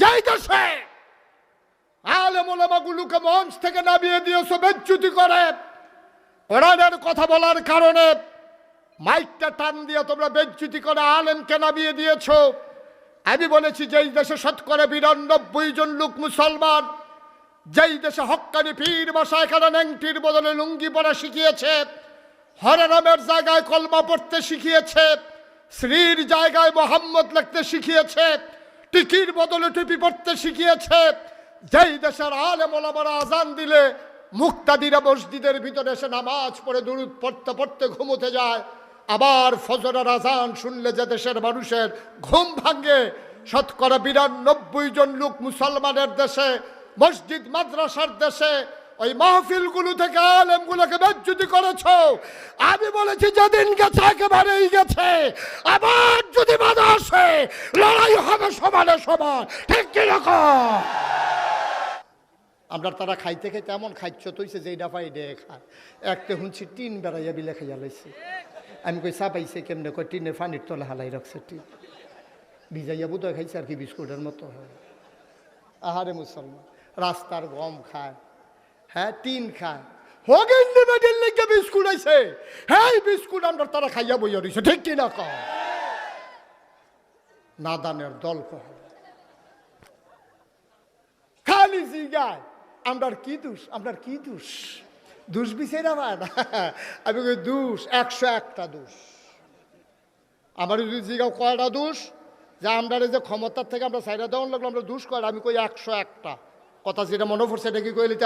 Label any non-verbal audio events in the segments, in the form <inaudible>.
যেই দেশে আলেমুলামাগুলোকে মঞ্চ থেকে নামিয়ে দিয়েছ বেচ্যুতি করে। কোরআনের কথা বলার কারণে মাইকটা টান দিয়ে তোমরা বেজ্জুতি করে আলেমকে নামিয়ে দিয়েছ। আমি বলেছি, যেই দেশে শতকরা বিরানব্বই জন লোক মুসলমান, যেই দেশে হক্কানি পীর বসা এখানে ন্যাংটির বদলে লুঙ্গি পরা শিখিয়েছে হরনামের জায়গায় কলমা পড়তে শিখিয়েছে শ্রীর জায়গায় মোহাম্মদ লিখতে শিখিয়েছে টিকির বদলে টুপি পড়তে শিখিয়েছে। যেই দেশের আলে মোলামারা আজান দিলে মুক্তাদিরা মসজিদের ভিতরে এসে নামাজ পড়ে দূর পড়তে পড়তে ঘুমোতে যায়। আবার ফজরের আজান শুনলে যে দেশের মানুষের ঘুম ভাঙে। শতকরা বিরানব্বই জন লোক মুসলমানের দেশে, মসজিদ, মাদ্রাসার দেশে ওই মাহফিলগুলো থেকে আলেমগুলোকে বেজ্জুতি করেছ। আমি বলেছি, যেদিন গেছে একেবারেই গেছে। আবার যদি বাধা আসে, লড়াই হবে সমানে সমান। ঠিক কীরকম আমরা তারা খাইতে খাইতে এমন খাইচ্ছ তৈছে যে এইটা পাই ডে খায় একটা হুঁচি টিন বেড়াইয়া বিলে খাইয়া লাইছে। আমি কই, চা পাইছে কেমনে? কই, টিনের পানির তলে হালাই রাখছে টিন। ভিজাইয়া বুধ খাইছে আর কি বিস্কুটের মতো হয়। আহারে মুসলমান, রাস্তার গম খায়। হ্যাঁ টিন খায় হগেন লিমিটের লেগে বিস্কুট আইছে। হ্যাঁ বিস্কুট আমরা তারা খাইয়া বইয়া রইছে ঠিক কিনা কম নাদানের দল কহ খালি জিগায়। আমরার কি দোষ? আমরার কি দোষ? দোষ বিচার আমার আমি কই দোষ, একশো একটা দোষ। আমার যদি জিগাও কয়টা দোষ? যে আমরা যে ক্ষমতার থেকে আমরা সাইডা দেওয়ার লাগল, আমরা দোষ কয়টা? আমি কই একশো একটা। কথা যেটা মনে পড়ছে এটা কি কইলি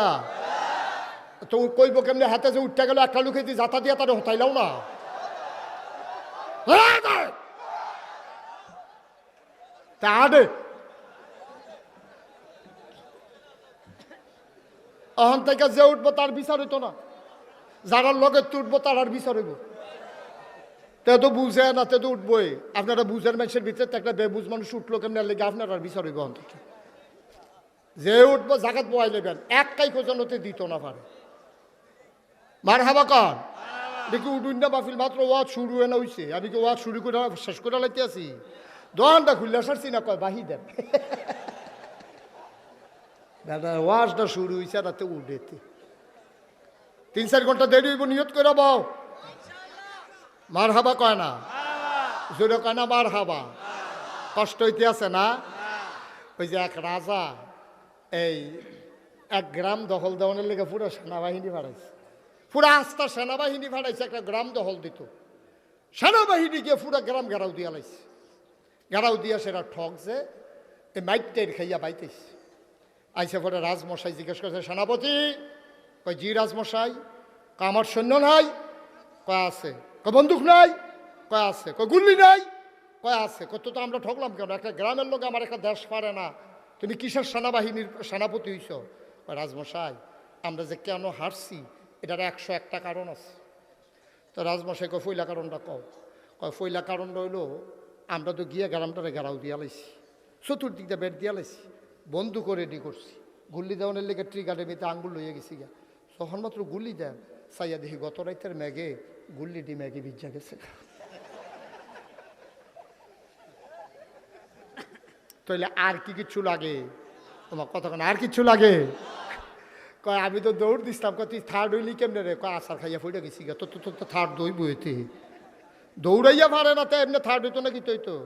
তা কইব কেমনি, হাতে যে উঠতে গেল, একটা লুকে দিয়ে যাতা দিয়া তারা হতাইলাও না। তা আডে অহন থেকে যে উঠবো তার বিচার হইতো না। যারা লগে তুটবো তার আর বিচার হইব। তে তো বুঝে না, তে তো উঠবোই। আপনারা বুঝের মানুষের ভিতরে একটা বেবুজ মানুষ উঠল কেমন, লেগে আপনার আর বিচার হইব থেকে। যে উঠবো জাগাত বয়াই নেবেন এক কাই কোজনতে দিত না পারে। মার হাবা কন দেখি উঠুন না, বাফিল, মাত্র ওয়াজ শুরু হয়ে হইছে। আমি কি ওয়াজ শুরু করে শেষ করে লাইতে আছি? দোকানটা খুললে সারছি না কয়, বাহি দেন। দাদা, ওয়াজটা শুরু হয়েছে রাতে উঠেতে তিন চার ঘণ্টা দেরি হইব, নিয়ত করে বউ মার হাবা কয় না? জোরে কয় না মার হাবা কষ্ট হইতে আছে না? ওই যে এক রাজা, এই এক গ্রাম দখল দেওয়ানের লেগে পুরো সেনাবাহিনী ভাড়াইছে পুরো আস্থা সেনাবাহিনী ভাড়াইছে একটা গ্রাম দখল দিত। সেনাবাহিনী গিয়ে পুরো গ্রাম গেরাও দিয়া লাইছে। গেরাও দিয়া সেটা ঠকছে এই মাইকটাইর খাইয়া বাইতেছে। আইসে পরে রাজমশাই জিজ্ঞেস করছে, সেনাপতি? কয়, জি রাজমশাই। কয়, আমার সৈন্য নাই? কয়, আছে। কয়, বন্দুক নাই? কয়, আছে। কয়, গুল্লি নাই? কয়, আছে। কত তো আমরা ঠকলাম কেন? একটা গ্রামের লোক আমার একটা দেশ পারে না। তুমি কিসের সেনাবাহিনীর সেনাপতি হইছ? রাজমশাই, আমরা যে কেন হারছি? এটার একশো একটা কারণ আছে। তো রাজমশাই কয়, ফইলা কারণটা কও। কয়, ফইলা কারণটা হইল, আমরা তো গিয়ে গ্রামটারে গেরাও দিয়া লাইছি। চতুর্দিক দিয়ে বেড দিয়া লাইছি। বন্ধু করে রেডি করছি। গুল্লি দেওয়ানের লেগে ট্রিগারে মেতে আঙ্গুল লইয়া গেছি গা তখন মাত্র গুল্লি দেন সাইয়া দেখি গত রাইতের ম্যাগে গুল্লি ডি ম্যাগে বিজ্জা গেছে। তাইলে আর কি কিচ্ছু লাগে? তোমার কতক্ষণ আর কিচ্ছু লাগে? কয়, আমি তো দৌড় দিছিলাম। কয়, তুই থার্ড হইলি কেমনে রে? কয় আসার খাইয়া ফুটে গেছি তো তো তো থার্ড দই বইতে দৌড়াইয়া পারে না তো, এমনি থার্ড হইতো নাকি তুই তো?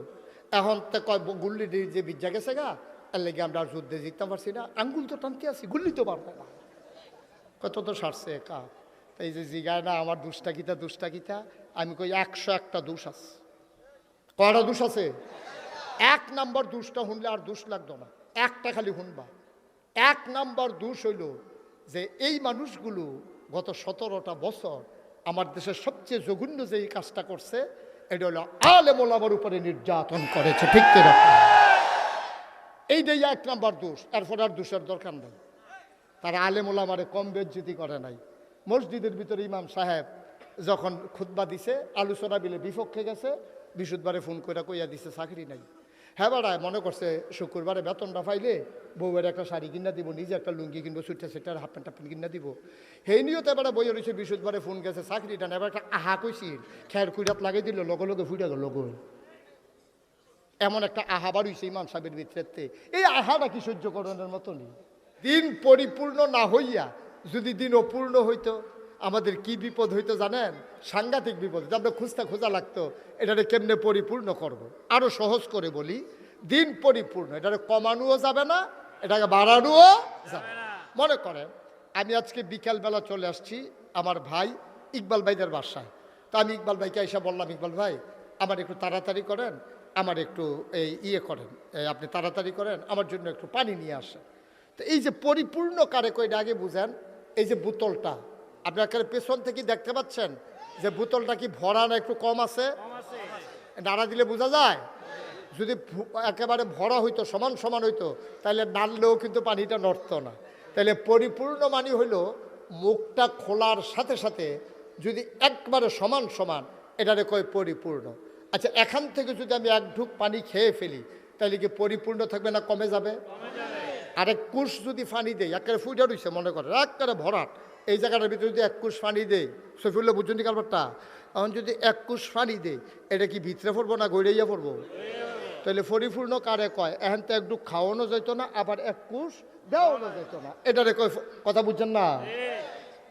এখন তো কয় গুল্লি যে বিজ্জা গেছে গা, এর লেগে আমরা আর যুদ্ধে জিততে পারছি না। আঙ্গুল তো টানতে আছি, গুল্লি তো পারবে না। কত তো সারছে একা। তাই যে জিগায় না, আমার দুষ্টা কিতা দুষ্টা কিতা? আমি কই, একশো একটা দোষ আছে। কয়টা দোষ আছে? এক নাম্বার দুষটা শুনলে আর দোষ লাগতো না। একটা খালি শুনবা এক নাম্বার দোষ হইল যে এই মানুষগুলো গত সতেরোটা বছর আমার দেশের সবচেয়ে জঘন্য যে এই কাজটা করছে, এটা হলো আলেমোল আমার উপরে নির্যাতন করেছে, ঠিক কীরকম এইটাই এক নাম্বার দোষ, এরপর আর দোষের দরকার নেই। তারা আলেমুল আমারে কম বেজ্জিতি করে নাই। মসজিদের ভিতরে ইমাম সাহেব যখন খুতবা দিছে, আলোচনা বিলে বিপক্ষে গেছে, বিশুদ্ধবারে ফোন করে কইয়া দিছে, চাকরি নাই। হ্যাঁ মনে করছে শুক্রবারে বেতনটা পাইলে বউয়ের একটা শাড়ি কিনা দিব, নিজে একটা লুঙ্গি কিনবো, সুইটার সেটার হাফ প্যান্ট প্যান্ট কিনা দিব। সেই নিয়তে এবারে বইয়ে রয়েছে বিশুদ্ধবারে ফোন গেছে, চাকরিটা না এবার একটা আহা কইছিল খের কুইরাত লাগাই দিল, লগে লগে ফুটে গেল লগো এমন একটা আহাবার হইছে ইমাম সাহেবের ভিতরে এই আহাটা কি সহ্য করানোর মতো নেই দিন পরিপূর্ণ না হইয়া যদি দিন অপূর্ণ হইতো আমাদের কি বিপদ হইতো জানেন? সাংঘাতিক বিপদ যাদের খুঁজতে খোঁজা লাগতো, এটারে কেমনে পরিপূর্ণ করব। আরও সহজ করে বলি, দিন পরিপূর্ণ, এটারে কমানোও যাবে না, এটাকে বাড়ানোও যাবে মনে করেন, আমি আজকে বিকালবেলা চলে আসছি আমার ভাই ইকবাল ভাইদের বাসায়। তা আমি ইকবাল ভাইকে এসে বললাম, ইকবাল ভাই, আমার একটু তাড়াতাড়ি করেন, আমার একটু এই ইয়ে করেন আপনি তাড়াতাড়ি করেন, আমার জন্য একটু পানি নিয়ে আসেন। তো এই যে পরিপূর্ণ কারে কয়টা আগে বুঝেন, এই যে বোতলটা আপনি একেবারে পেছন থেকে দেখতে পাচ্ছেন যে বোতলটা কি ভরা না একটু কম আছে? নাড়া দিলে বোঝা যায়? যদি একেবারে ভরা হইতো সমান সমান হইতো তাহলে নাড়লেও কিন্তু পানিটা নড়তো না। তাহলে পরিপূর্ণ মানি হইল মুখটা খোলার সাথে সাথে যদি একবারে সমান সমান এটারে কয় পরিপূর্ণ। আচ্ছা এখান থেকে যদি আমি এক ঢুক পানি খেয়ে ফেলি তাহলে কি পরিপূর্ণ থাকবে না কমে যাবে? আরেক কুশ যদি পানি দেয় একেবারে ফুটে রইছে মনে করে একেবারে ভরাট। এই জায়গাটার ভিতরে যদি এক পানি দেয় সফিউল্লাহ বুঝছেন কারবারটা এখন যদি এক পানি দেয়, এটা কি ভিতরে পড়ব না গড়াইয়া পড়ব? তাহলে পরিপূর্ণ কারে কয়? এখন তো একটু খাওয়ানো যেত না, আবার এক দেওয়ানো যেত না। এটারে কয় কথা বুঝছেন না?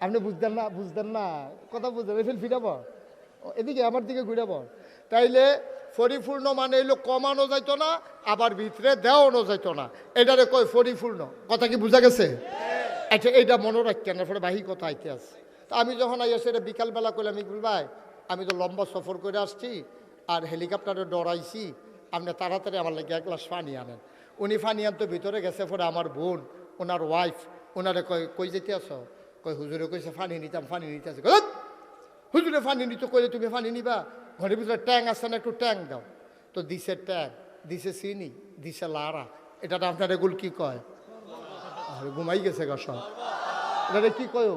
আপনি বুঝতেন না বুঝতেন না। কথা বুঝতেন এফিল ফিরাব এদিকে আমার দিকে ঘুরাব তাইলে পরিপূর্ণ মানে এলো কমানো যাইত না, আবার ভিতরে দেওয়ানো যাইত না। এটারে কয় পরিপূর্ণ। কথা কি বুঝা গেছে? আচ্ছা এইটা মনে রাখতেন এরপরে বাহি কথা আইতে আছে। তা আমি যখন আই আসে বিকালবেলা করলাম ইকবুল ভাই আমি তো লম্বা সফর করে আসছি আর হেলিকপ্টারে ডরাইছি আপনি তাড়াতাড়ি আমার লাগে এক গ্লাস পানি আনেন। উনি পানি আনতো ভিতরে গেছে পরে আমার বোন ওনার ওয়াইফ ওনারে কয় কই যেতে আসো কয় হুজুরে কইছে পানি নিতাম পানি নিতে "ধ্যাৎ, হুজুরে পানি নিতে কইলে তুমি পানি নিবা? ঘরের ভিতরে ট্যাং আছে না একটু ট্যাং দাও। তো দিছে ট্যাং দিছে চিনি দিছে লাড়া। এটা আপনার এগুলো কি কয়? ঘুমাই গেছে গা সব। এটা কি কয়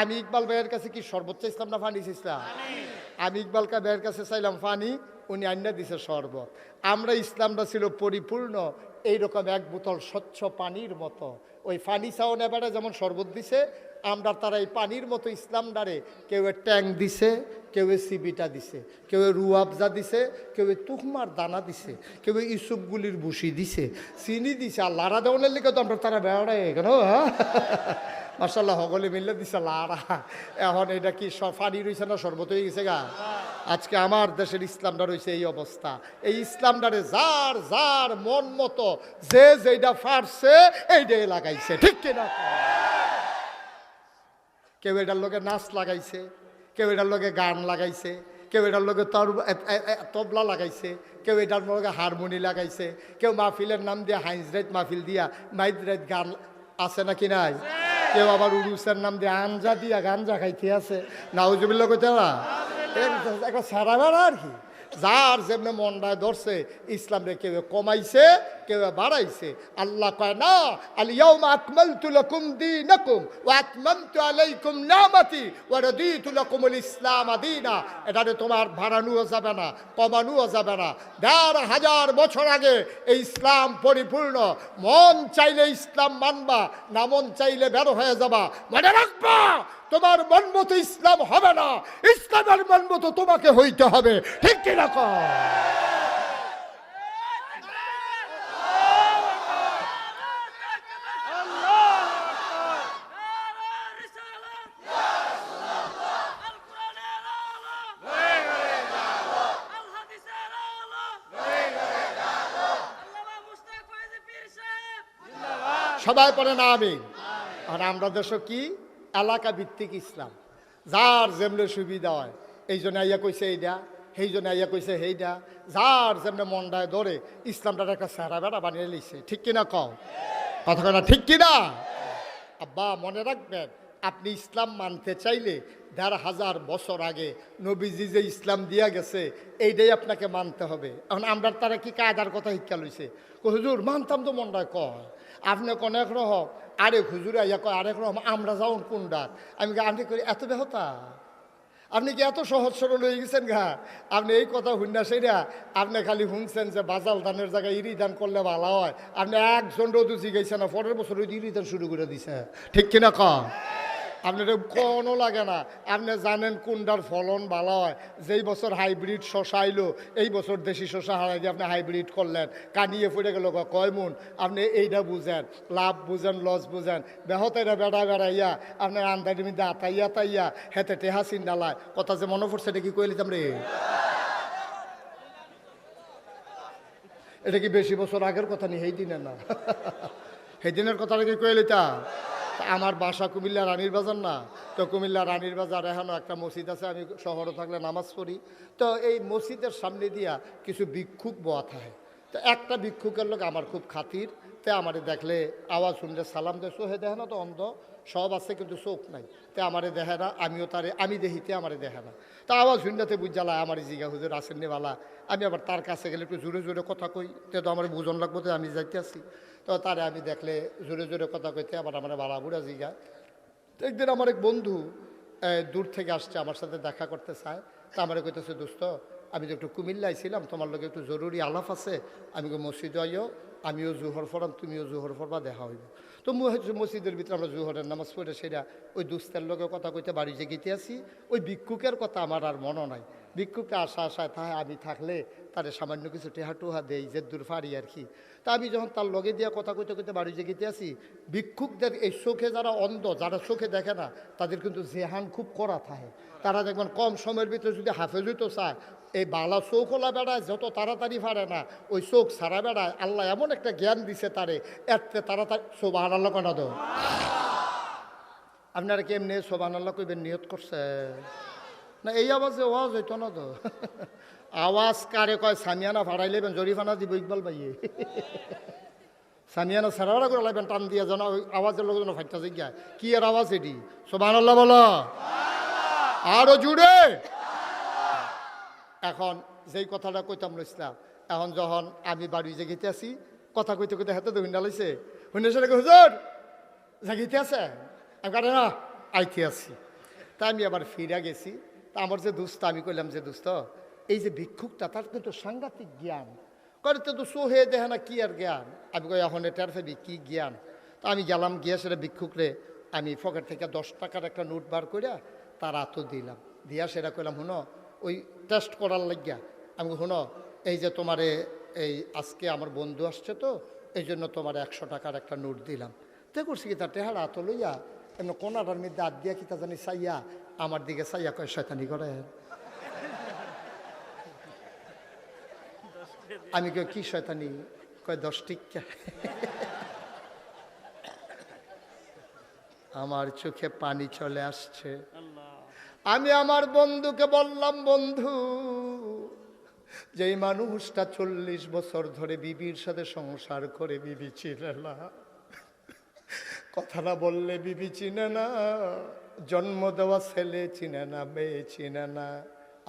আমি ইকবাল ভাইয়ের কাছে কি সর্বোচ্চ ইসলাম না ফানি ইসলাম আমি ইকবাল ভাইয়ের কাছে চাইলাম পানি উনি আন্না দিছে শরবত। আমরা ইসলামটা ছিল পরিপূর্ণ, এইরকম এক বোতল স্বচ্ছ পানির মতো। ওই পানি চাও নেবারে যেমন শরবত দিছে, আমরা তারা এই পানির মতো ইসলাম ডারে কেউ ট্যাং দিছে, কেউ সিবিটা দিছে, কেউ রুয়াবজা দিছে, কেউ তুকমার দানা দিছে, কেউ ইসুপগুলির ভুসি দিছে, চিনি দিছে, আর লাড়া দেওয়ানের লিখে তো আমরা তারা বেড়ায় কেন? মাসাল্লাহ সকলে মিললে দিছে লাড়া। এখন এটা কি পানি রয়েছে না শরবত হয়ে গেছে গা? আজকে আমার দেশের ইসলামটা রয়েছে এই অবস্থা। এই ইসলামটারে যার যার মন মতো, যে যেটা ফারছে এইটাই লাগাইছে। ঠিক কিনা? কেউ এটার লোকে নাচ লাগাইছে, কেউ এটার লোকে গান লাগাইছে, কেউ এটার লোকে তবলা লাগাইছে, কেউ এটার লোকে হারমোনি লাগাইছে, কেউ মাহফিলের নাম দিয়ে হাইন্স রাইত মাহফিল দিয়া মাইদ রাইত গান আছে নাকি নাই? কেউ আবার উরুসের নাম দিয়ে আঞ্জা দিয়া গাঞ্জা খাইতে আছে। নাউজুবিল্লা কইতে না একটা সারা বেড়া আর কি। যার যেমনি মন্ডায় ধরছে ইসলাম কেউ কমাইছে কেউ বাড়াইছে। আল্লাহ কয় না আলিয়াউম আকমালতু লাকুম দীনাকুম ওয়া আতমামতু আলাইকুম নিয়ামতি ওয়া রাদিতু লাকুমুল ইসলাম দীনা এটারে তোমার বাড়ানোও যাবে না কমানোও যাবে না। দেড় হাজার বছর আগে এই ইসলাম পরিপূর্ণ। মন চাইলে ইসলাম মানবা না মন চাইলে বের হয়ে যাবা। মনে রাখবা তোমার মন মতো ইসলাম হবে না। ইসলামের মন মতো তোমাকে হইতে হবে। ঠিক কিনা কর সবাই পড়ে না আমি আর আমরা দেশ কি? এলাকা ভিত্তিক ইসলাম। যার যেমনে সুবিধা হয়, এই জন্য আইয়া কইছে এইটা সেই জন্য আইয়া কইছে সেইটা যার যেমনি মন্ডায় ধরে, ইসলামটার একটা সেরা বেড়া বানিয়ে লিছে ঠিক কিনা কও? কথা কয় না, ঠিক কিনা? আব্বা, মনে রাখবেন, আপনি ইসলাম মানতে চাইলে দেড় হাজার বছর আগে নবীজি যে ইসলাম দিয়া গেছে, এইটাই আপনাকে মানতে হবে। এখন আমরা তারা কি কায়দার কথা শিক্ষা লইছে? হুজুর, মানতাম তো মনটায় কয়। আপনি অনেক রকম আরেক হুজুর আইয়া কয়, আরেক রকম, আমরা যাও কোন ডাক আমি আপনি করি এত বেহতা? আপনি কি এত সহজ সরল হয়ে গেছেন ঘা আপনি এই কথা শুননা সেরা আপনি খালি শুনছেন যে বাজাল ধানের জায়গায় ইরি দান করলে ভালো হয়। আপনি একজন রোদু জিগাইছে না, পরের বছর ওই ইরি দান শুরু করে দিছে। ঠিক কিনা ক আপনার কোনো লাগে না। আপনি জানেন কোনটার ফলন ভালো হয়। যেই বছর হাইব্রিড শশা আইলো, এই বছর দেশি শশা হারাই দিয়ে আপনি হাইব্রিড করলেন। কানিয়ে পড়ে গেল, কয় মুন? আপনি এইটা বুঝেন, লাভ বুঝেন, লস বুঝেন। বেহতেরা বেড়া বেড়াইয়া আপনার আন্দারি মিদা আতাইয়া তাইয়া হেতে টেহা চিন্তালায় কথা যে মনে পড়ছে এটা কি কইলিতাম রে? এটা কি বেশি বছর আগের কথা নেই সেই দিনের না। <laughs> সেই দিনের কথাটা কি কয়ে লিতা তা আমার বাসা কুমিল্লা রানীর বাজার না। তো কুমিল্লা রানীর বাজার এখনও একটা মসজিদ আছে, আমি শহরে থাকলে নামাজ পড়ি। তো এই মসজিদের সামনে দিয়া কিছু ভিক্ষুক বোয়া থাকে তো একটা ভিক্ষুকের লোক আমার খুব খাতির, তে আমারে দেখলে আওয়াজ শুনলে সালাম দেয় সোহে দেখে না তো অন্ধ, সব আছে কিন্তু চোখ নাই। তে আমারে দেখে না, আমিও তারে, আমি দেখিতে আমারে দেখে না। তা আওয়াজ শুনতে বুঝালা আমার জিগা হুজুর আসেন বালা, আমি আবার তার কাছে গেলে একটু জোরে জোরে কথা কই, তে তো আমার বুঝন লাগবো তো আমি যাইতে আসি। তো তারে আমি দেখলে জোরে জোরে কথা কইতে আবার আমার বালা বুড়া জিগা। একদিন আমার এক বন্ধু দূর থেকে আসছে, আমার সাথে দেখা করতে চায়। তা আমার কইতেছে, দোস্ত, আমি তো একটু কুমিল্লায় ছিলাম, তোমার লোক একটু জরুরি আলাপ আছে। আমি মসজিদে আইও? আমিও জুহর ফরাম তুমিও জুহর ফরবা দেখা হইব। তো মসজিদের ভিতরে আমরা জুহরের নামাজ পড়ে সেটা ওই দুস্তের লোকের কথা কইতে বাড়ি যে গীতে আসি, ওই ভিক্ষুকের কথা আমার আর মনে নাই। ভিক্ষুকে আশা আশায় তাহা আমি থাকলে তারে সামান্য কিছু টেহা টুহা দেই যে দূর ফারি আর কি। তা আমি যখন তার লগে দিয়া কথা কইতে কইতে বাড়ি যে গীতে আসি, ভিক্ষুকদের এই চোখে যারা অন্ধ, যারা চোখে দেখে না, তাদের কিন্তু জেহান খুব করা থাকে। তারা দেখবেন কম সময়ের ভিতরে যদি হাফেজ হইতো চায়, এই বালা চৌকলা বেড়ায় যত তাড়াতাড়ি পারে না, ওই চোখ সারা বেড়ায়, আল্লাহ এমন একটা জ্ঞান দিছে তারে এতে তাড়াতাড়ি সোবাহান আল্লাহ কেন দো আপনারা কেমনি সোবাহান আল্লাহ কইবেন, নিয়ত করছে? না, এই আওয়াজে ওয়াজ হইতো না তো। আওয়াজ কারে কয়, সামিয়ানা ভাড়াই লেবেন জরিফানা দিব, ইকবাল ভাইয়ে সামিয়ানা সারারা করে লাগবেন টান দিয়ে যেন আওয়াজের লোক যেন ফাইটটা জিজ্ঞায় কি আর আওয়াজ এটি? সোবাহান আল্লাহ বলো। আরও জুড়ে। এখন যেই কথাটা কইতাম লইছিলাম এখন যখন আমি বাড়ি জাগিতে আছি, কথা কইতে কইতে হাতে হুন্ডা লইছে। হুন্ডা সেটা হুজুর, জাগিতে আছে আমি কারে না, আইতে আছি। তাই আমি আবার ফিরা গেছি। তা আমার যে দুস্থ, আমি কইলাম যে দুস্থ, এই যে ভিক্ষুকটা, তার কিন্তু সাংঘাতিক জ্ঞান। করে তো তো সোহে দেখে না কি আর জ্ঞান? আমি কই, এখন এটার ফেবি কি জ্ঞান? তা আমি গেলাম, গিয়ে সেটা ভিক্ষুকরে আমি পকেট থেকে দশ টাকার একটা নোট বার করিয়া তার আতো দিলাম। দিয়া সেটা কইলাম শুনো ওই টেস্ট করার লাগিয়া, আমি শুনো এই যে তোমারে, এই আজকে আমার বন্ধু আসছে তো, এই জন্য তোমার একশো টাকার একটা নোট দিলাম। তে করছি কি, তার টেহারা আতো লইয়া, এমন কোনাটার মধ্যে হাত দিয়া কি তা জানি চাইয়া আমার দিকে চাইয়া কয় শয়তানি করে? আমি কই কি শয়তানি? কয় দশ টিকা আমার চোখে পানি চলে আসছে। আমি আমার বন্ধুকে বললাম বন্ধু যেই মানুষটা চল্লিশ বছর ধরে বিবির সাথে সংসার করে বিবি চিনে না। কথাটা বললে বিবি চিনে না। জন্ম দেওয়া ছেলে চিনে না, মেয়ে চিনে না।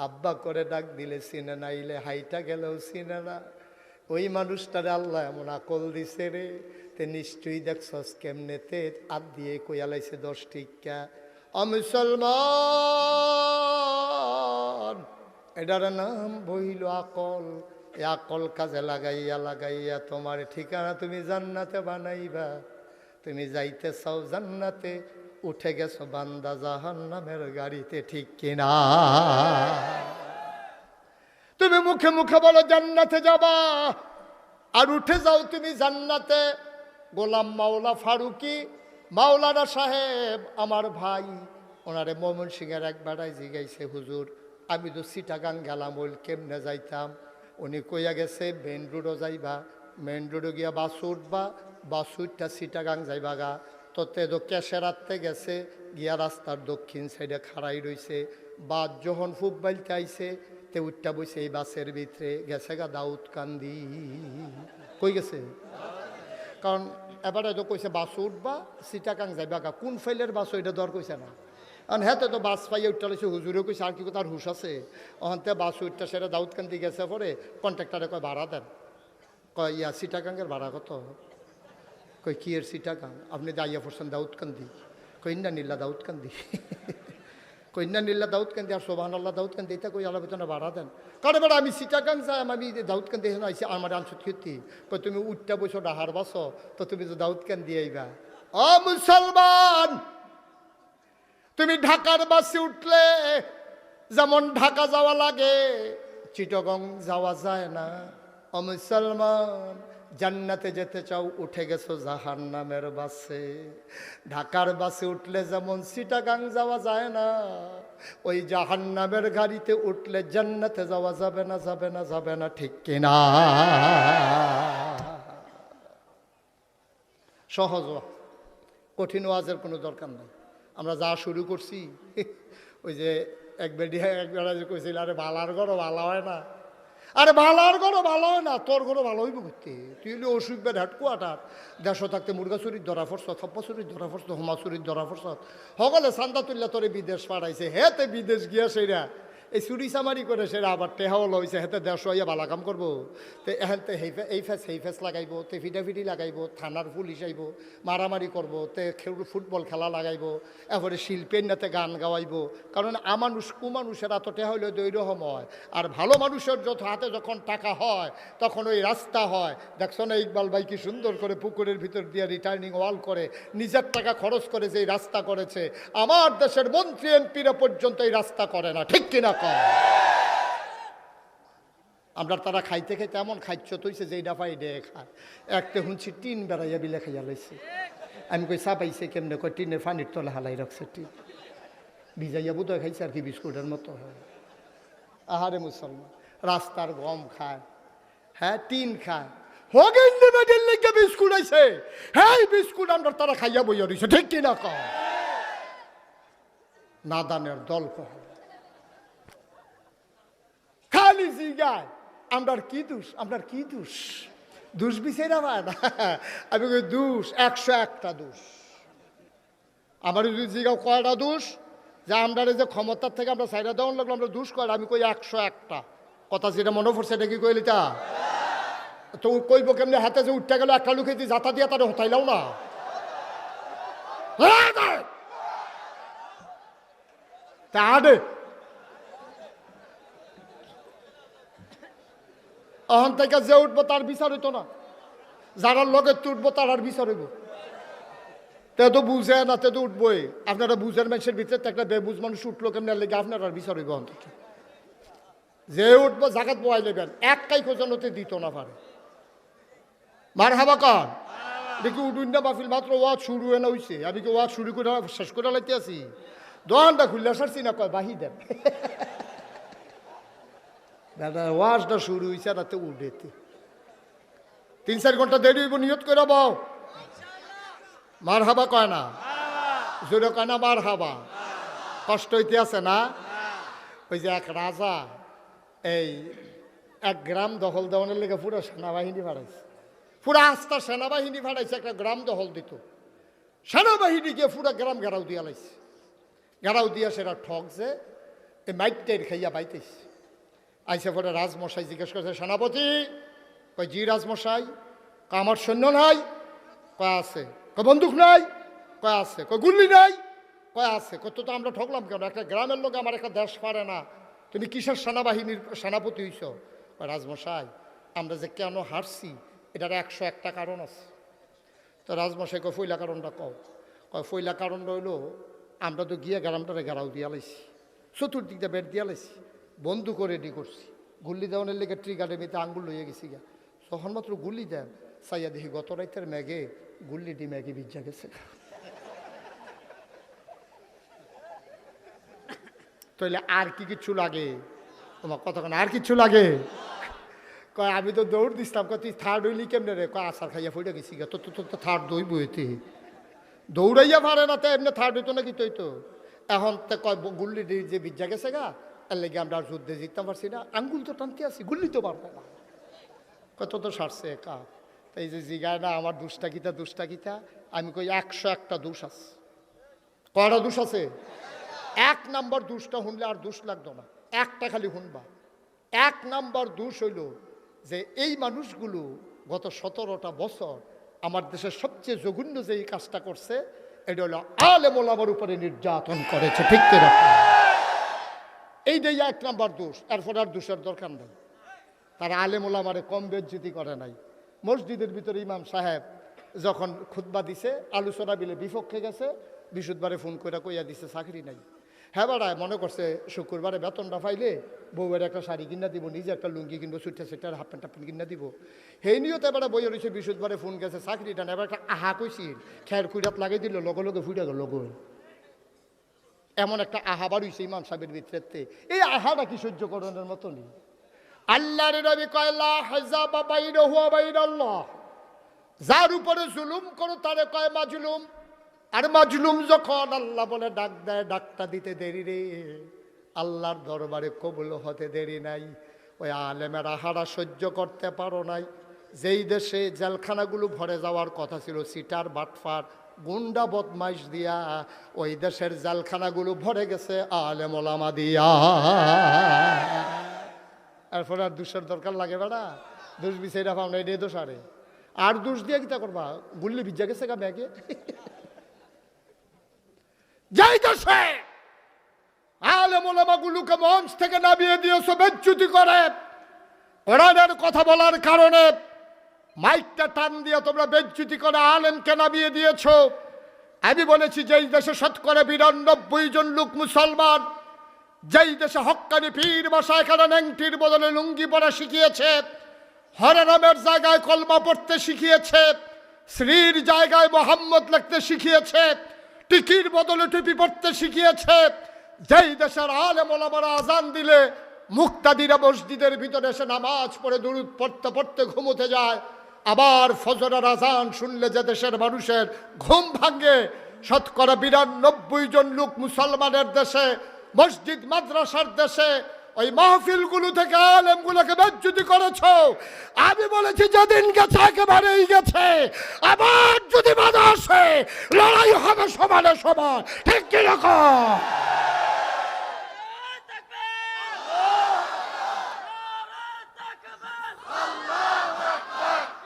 আব্বা করে ডাক দিলে চিনে না, ইলে হাইটা গেলেও চিনে না। ওই মানুষটারে আল্লাহ এমন আকল দিছে রে। তে নিশ্চয়ই দেখছস কেমনেতে আদ দিয়ে কইয়ালাইছে দশ টিকা অমুসলমান এটার নাম বইল আকল। এ আকল কাজে লাগাইয়া লাগাইয়া তোমার ঠিকানা তুমি জান্নাতে বানাইবা। তুমি যাইতে চাও জান্নাতে উঠে গেছো বান্দা জাহান নামের গাড়িতে, ঠিক কিনা? তুমি মুখে মুখে বলো, জান্নাতে যাবা। আর উঠে যাও তুমি জান্নাতে। গোলাম মাওলা ফারুকি, মাওলানা সাহেব, আমার ভাই, ওনারে মমন সিংয়ের এক বেড়ায় জিগাইছে, হুজুর, আমি তো সিটাগাং গেলাম ওই কেমনে যাইতাম? উনি কইয়া গেছে, মেন রোডও যাইবা, মেন রোডে গিয়া বাস উঠবা, বাস উঠটা সিটাগাং যাইবা গা। তো কেশেরাতে গেছে, গিয়া রাস্তার দক্ষিণ সাইডে খাড়াই রইছে। বাদ যখন ফুব বাইলতে আইছে, তে উঠটা বইছে এই বাসের ভিতরে, গেছে গা দাউদ কান্দি কই গেছে? কারণ এবারে তো কইছে বাস উঠবা সিটাকাং যাইবা গা। কোন ফাইলের বাস ওইটা দর কইছে না। কারণ হেতে তো বাস পাইয়া উঠতে লাগছে হুজুরে কইছে, আর কি তার হুশ আছে? অহন্তে বাস উঠটা সেটা দাউদ কান্দি গেছে পরে, কন্ট্রাক্টারে কয় ভাড়া দেন। কয় ইয়া সিটাকাঙ্গের ভাড়া কত? কই, কি এর সিটাকাং আপনি দাইয়া পড়ছেন দাউদকান্দি কইন্না নীলা দাউদকান্দি <laughs> কন্যা নীলা দাউদকান্দি আর সোবাহান আল্লাহ দাউদকান্দি এটা কই, আল্লাহ বেতনে ভাড়া দেন? কারণ এবার আমি সিটাকাং যাই আমি দাউদকান্দি এখানে আইসি আমার আনসুত ক্ষতি। কই, তুমি উঠটা বসো, ডাহার বাসো, তো তুমি তো দাউদকান্দি আইবা। অ, মুসলমান! তুমি ঢাকার বাসে উঠলে যেমন ঢাকা যাওয়া লাগে, চিটগং যাওয়া যায় না। ও মুসলমান! জান্নাতে যেতে চাও, উঠে গেছো জাহান নামের বাসে। ঢাকার বাসে উঠলে যেমন চিটাগাং যাওয়া যায় না, ওই জাহান নামের গাড়িতে উঠলে জান্নাতে যাওয়া যাবে না যাবে না যাবে না, ঠিক কিনা? সহজ। কঠিন ওয়াজের কোনো দরকার নাই। আমরা যা শুরু করছি, ওই যে এক বেডি একবেলা যে কইছিল, আরে বালার ঘরও ভালো হয় না। আরে বালার ঘরও ভালো না, তোর ঘরও ভালো হইব করতে তুই হলে অসুখ বেড হেডকোয়ার্টার দেশ থাকতে মুরগা চুরির ধরা ফরস থপ্প চুরির ধরা ফরস হোমা চুরির ধরা ফরস সকলে সান্দা তুললে তোরে বিদেশ পাঠাইছে। হেতে বিদেশ গিয়া সেইরা এই চুরি চামারি করে সেরা আবার টেহাও লইছে হেতে দেশ হইয়া বালা কাম করব। তে এহেনতে সেই ফে- এই ফেস সেই ফেস লাগাইব, তে ফিডাফিডি লাগাইব, থানার পুলিশ আইব, মারামারি করব, তে ফুটবল খেলা লাগাইব, এরপরে শিল্পের নাতে গান গাওয়াইব। কারণ আমানুষ কুমানুষের এত টেহা হইলে দৈর সময় আর ভালো মানুষের যত হাতে যখন টাকা হয়, তখন ওই রাস্তা হয়। দেখছ না ইকবাল ভাই কি সুন্দর করে পুকুরের ভিতর দিয়ে রিটার্নিং ওয়াল করে, নিজের টাকা খরচ করে যে রাস্তা করেছে। আমার দেশের মন্ত্রী এমপিরা পর্যন্ত এই রাস্তা করে না, ঠিক কিনা আমরা তারা খাইতে খাইতে এমন খাইচ্ছ তৈছে যে পাই ডে খায় একটা শুনছি টিন বেড়াইয়া বিলে খাইয়া লাইছে। আমি কই, চা পাইছে কেমনে? কয়, টিনের পানির তলে হালাই রাখছে টিন। ভিজাইয়া বুধয় খাইছে আর কি বিস্কুটের মতো হয়। আহারে মুসলমান, রাস্তার গম খায়। হ্যাঁ টিন খায়। বিস্কুট হ্যাঁ বিস্কুট আমরা তারা খাইয়া বইয়া রইছে ঠিক কিনা কম দল কহ খালি জিগায় আমরার কি দোষ? আমরার কি দোষ? দোষ বিচার আমার। আমি কই, দোষ, একশো একটা দোষ। আমার যদি জিগাও কয়টা দোষ? যে আমরা যে ক্ষমতার থেকে আমরা সাইডা দেওয়ান লাগল, আমরা দোষ কয় আমি কই, একশো একটা। কথা যেটা মনে পড়ছে, এটা কি কইলি তা? তো কইব কেমনি, হাতে যে উঠতে গেল, একটা লুকে দিয়ে যাতা দিয়া তারা হতাইলাও না। তা আডে অহন থেকে যে উঠবো তার বিচার হইতো না। যারা লগে তুটবো তার বিচার হইব। তে তো বুঝে না, তে তো উঠবোই। আপনারা বুঝের মানুষের ভিতরে তো একটা বেবুজ মানুষ উঠল কেমন লেগে আপনার আর বিচার হইব অন্তত যে উঠবো জাগাত বয়াই নেবেন এক কাই কোজনতে দিত না পারে। মার হাবা কন দেখি উঠুন না বাফিল মাত্র ওয়াজ শুরু হয়ে না হইছে। আমি কি ওয়াজ শুরু করে শেষ করে লাইতে আছি? দোকানটা খুললে সারছি না কয় বাহি দেন। দাদা ওয়াজটা শুরু হয়েছে রাতে উঠেতে তিন চার ঘণ্টা দেরি হইব, নিয়ত করে বাও মার হাবা কয় না? জোরে কয় না মার হাবা কষ্ট হইতে আছে না? ওই যে এক রাজা, এই এক গ্রাম দখল দেওয়ানের লেগে পুরো সেনাবাহিনী ভাড়াইছে পুরো আস্থা সেনাবাহিনী ভাড়াইছে একটা গ্রাম দখল দিত। সেনাবাহিনী গিয়ে পুরো গ্রাম ঘেরাও দিয়া লাইছে। ঘেরাও দিয়া সেটা ঠকছে এই মাইকটাই খাইয়া পাইতেছে আইসে পরে রাজমশাই জিজ্ঞেস করছে, সেনাপতি? কয়, জি রাজমশাই। কয়, আমার সৈন্য নাই? কয়, আছে। কয়, বন্দুক নাই? কয়, আছে। কয় গুল্লি নাই? কয়, আছে। কত তো আমরা ঠকলাম কেন? একটা গ্রামের লোক আমার একটা দেশ পারে না। তুমি কিসের সেনাবাহিনীর সেনাপতি হইছ? রাজমশাই, আমরা যে কেন হারছি, এটার একশো একটা কারণ আছে। তো রাজমশাই কয়, ফইলা কারণটা কও। কয়, ফইলা কারণটা হইল, আমরা তো গিয়ে গ্রামটারে গেরাও দিয়া লাইছি। চতুর্দিক দিয়ে বেড দিয়া লাইছি। বন্দুক রেডি করছি। গুল্লি দেওয়ানের লেগে ট্রিগারে মেতে আঙ্গুল লইয়া গেছি গা। তখন মাত্র গুল্লি দেন। সাইয়া দেখি গত রাইতের ম্যাগে গুল্লি গুল্লিটি ম্যাগে ভিজা গেছে। তাইলে আর কি কিছু লাগে? তোমার কতক্ষণ আর কিছু লাগে? কয়, আমি তো দৌড় দিছিলাম। কয়, তুই থার্ড হইলি কেমনে রে? কয়, আসার খাইয়া ফুটে গেছি গা। তো তো তো থার্ড দই বইতে দৌড়াইয়া পারে না তো, এমনি থার্ড হইতো নাকি তুই তো এখন তো কয় গুল্লি যে বিজ্জা গেছে গা এর লেগে আমরা যুদ্ধে জিততে পারছি না? আঙ্গুল তো টানতে আছি, গুল্লি তো পারব না। কত তো সারছে একা। তো এই যে জিগায় না, আমার দুষ্টা কিতা দুষ্টা কিতা, আমি কই একশো একটা দোষ আছে। কয়টা দোষ আছে? এক নাম্বার দুষটা শুনলে আর দোষ লাগতো না। একটা খালি শুনবা এক নাম্বার দোষ হইল যে এই মানুষগুলো গত সতেরোটা বছর আমার দেশের সবচেয়ে জঘন্য যে এই কাজটা করছে, এটা হলো আলে মোলামার উপরে নির্যাতন করেছে। ঠিক কিনা? এইটাই এক নাম্বার দোষ, এরপর আর দোষের দরকার নেই। তারা আলে মোলামারে কম বেজ্জিতি করে নাই। মসজিদের ভিতরে ইমাম সাহেব যখন খুতবা দিছে, আলোচনা বিলে বিপক্ষে গেছে বৃহস্পতিবারে ফোন করে কইয়া দিছে, চাকরি নাই। হ্যাঁ মনে করছে শুক্রবারে বেতনটা পাইলে বউয়ের একটা শাড়ি কিনা দিব, নিজে একটা লুঙ্গি কিনবো সুইটা সেটার হাফ প্যান্ট, হাফ কিনা দিব। সেই নিয়তে এবারে বইয়ে রয়েছে বৃহস্পতিবারে ফোন গেছে, চাকরিটা না এবার একটা আহা কইছিল খের কুইরাত লাগাই দিল, লগে লগে ফুটে গেল গো এমন একটা আহা বাড়িছে ইমাম সাহেবের ভিতরে এই আহাটা কি সহ্য করানোর মতনই আল্লাহর নবী কয়লা হাজা বা বাইরে হুয়া বাইর আল্লাহ যার উপরে জুলুম করো, তারে কয়, মাজলুম। আর মাজলুম যখন আল্লাহ বলে, ডাক দেয়, ডাকটা দিতে দেরি রে। আল্লাহর দরবারে কবুল হতে দেরি নাই। ওই আলেমের আহারা সহ্য করতে পারো নাই। যেই দেশে জেলখানাগুলো ভরে যাওয়ার কথা ছিল, সিটার, বাটফার গুন্ডা বদমাইশ দিয়া ওই দেশের জালখানাগুলো ভরে গেছে আলে ওলামা দিয়া। এরপরে আর দুষের দরকার লাগে বেড়া। দুষ বিচাইরা পাও না, এটাই দোষ আরে। আর দোষ দিয়ে কিতা করবা? গুল্লি ভিজা গেছে গা ব্যাগে যাই দোষে আলে মোলামা মোলামাগুলোকে মঞ্চ থেকে নামিয়ে দিয়েছ বেচ্যুতি করে। কোরআনের কথা বলার কারণে মাইকটা টান দিয়ে তোমরা বেচ্যুতি করে আলেমকে নামিয়ে দিয়েছ। আমি বলেছি, যেই দেশে শতকরা বিরানব্বই জন লোক মুসলমান, যেই দেশে হক্কানি পীর বসা এখানে ন্যাংটির বদলে লুঙ্গি পরা শিখিয়েছে, হরনামের জায়গায় কলমা পড়তে শিখিয়েছে শ্রীর জায়গায় মোহাম্মদ লিখতে শিখিয়েছে, টিকির বদলে টুপি পড়তে শিখিয়েছে, যেই দেশের আলেম ওলামারা আজান দিলে মুক্তাদিরা মসজিদের ভিতরে এসে নামাজ পড়ে, দুরুদ পড়তে পড়তে ঘুমোতে যায়। আবার ফজরের আজান শুনলে যে দেশের মানুষের ঘুম ভাঙ্গে শতকরা বিরানব্বই জন লোক মুসলমানের দেশে, মসজিদ, মাদ্রাসার দেশে, ওই মাহফিলগুলো থেকে আলেমগুলোকে বেজ্জুতি করেছ। আমি বলেছি, যেদিন গেছে একেবারেই গেছে। আবার যদি বাধা আসে, লড়াই হবে সমানে সমান। ঠিক কীরকম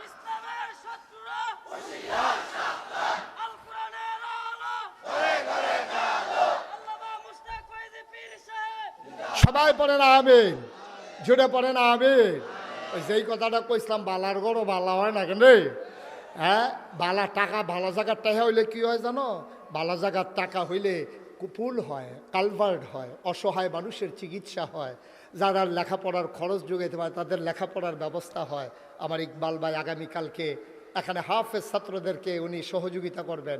ইসলামের শত্রুরা আল কোরআনের আলো আল্লামা মুশতাক ফয়জী পীর সাহেব সবাই পড়ে না আমিন জুড়ে পড়ে না ওই যেই কথাটা কইছিলাম, বালার গড়ো বালা হয় না কেন? হ্যাঁ বালা টাকা ভালো জায়গার টাকা হইলে কি হয় জানো? ভালো জায়গার টাকা হইলে কুপুল হয়, কালভার্ট হয়, অসহায় মানুষের চিকিৎসা হয়, যারা লেখাপড়ার খরচ যোগাইতে পারে, তাদের লেখাপড়ার ব্যবস্থা হয়। আমার ইকবাল ভাই আগামীকালকে, এখানে হাফেজ ছাত্রদেরকে উনি সহযোগিতা করবেন।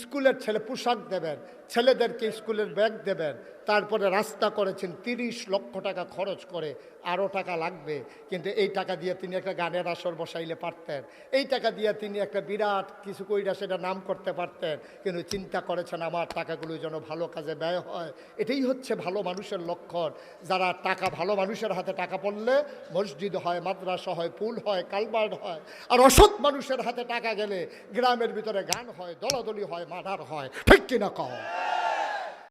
স্কুলের ছেলে পোশাক দেবেন, ছেলেদেরকে স্কুলের ব্যাগ দেবেন তারপরে রাস্তা করেছেন, তিরিশ লক্ষ টাকা খরচ করে আরও টাকা লাগবে। কিন্তু এই টাকা দিয়ে তিনি একটা গানের আসর বসাইলে পারতেন। এই টাকা দিয়ে তিনি একটা বিরাট কিছু কইরা সেটা নাম করতে পারতেন। কিন্তু চিন্তা করেছেন, আমার টাকাগুলো যেন ভালো কাজে ব্যয় হয়। এটাই হচ্ছে ভালো মানুষের লক্ষণ। যারা টাকা, ভালো মানুষের হাতে টাকা পড়লে মসজিদ হয়, মাদ্রাসা হয়, পুল হয়, কালবার্ড হয়, আর অসৎ মানুষের হাতে টাকা গেলে গ্রামের ভিতরে গান হয়, দলাদলি হয়, মার্ডার হয়, ঠিক কিনা কহ